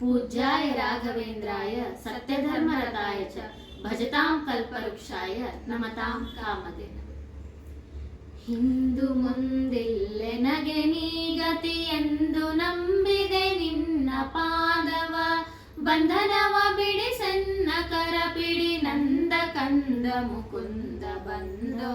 पूज्याय राघवेन्द्राय सत्यधर्मरताय च भजतां कल्पवृक्षाय नमतां कामधेन ಹಿಂದು ಮುಂದಿಲ್ಲೆನಗೆ ನೀ ಗತಿಯೆಂದು ನಂಬಿದೆ ನಿನ್ನ ಪಾದವ ಬಂಧನವ ಬಿಡಿಸನ್ನ ಕರ ಪಿಡಿ ನಂದ ಕಂದ ಮುಕುಂದ ಬಂದೋ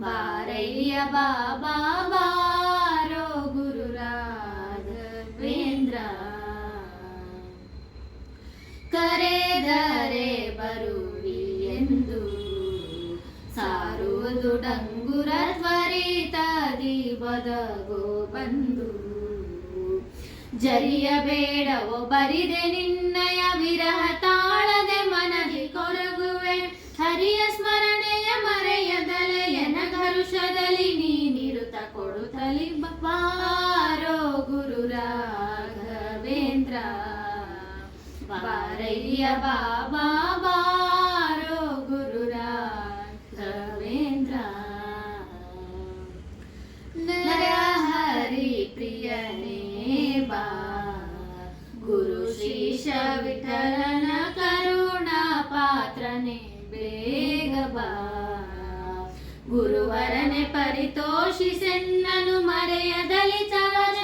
ಬಾರಯ್ಯ ಬಾಬಾ, ಬಾರೋ ಗುರು ರಾಘವೇಂದ್ರ ಕರೆದರೆ ಬರುವಿ ಎಂದು ಸಾರುವುದು ಡಂಗುರ ತ್ವರಿತದಿ ಬದಗೋ ಬಂದು ಜರಿಯಬೇಡವೋ ಬರಿದೆ ನಿನ್ನಯ ವಿರಹ ಬಾರಯ್ಯ ಬಾಬಾ, ಬಾರೋ ಗುರು ರಾಘವೇಂದ್ರ ನರಹರಿ ಪ್ರಿಯನೇ ಬಾ, ಗುರು ಶೀಶ ವಿಠಲನ ಕರುಣಾ ಪಾತ್ರನೇ ಬೇಗ ಬಾ. ಗುರುವರನೆ ಪರಿತೋಷಿಸೆನ್ನನು ಮರೆಯದಲಿ ಚರಣ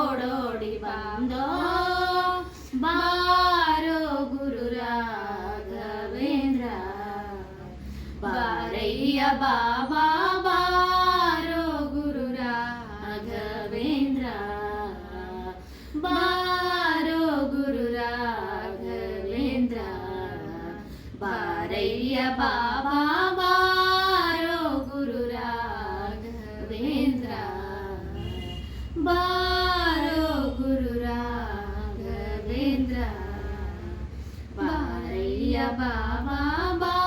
ಓಡೋಡಿ ಬಂದೋ ಬಾರೋ ಗುರು ರಾಘವೇಂದ್ರ ಬಾರಯ್ಯ ಬಾಬಾ ಬಾರೋ ಗುರು ರಾಘವೇಂದ್ರ ಬಾರೋ ಗುರು ರಾಘವೇಂದ್ರ ಬಾರಯ್ಯ ಬಾ భామా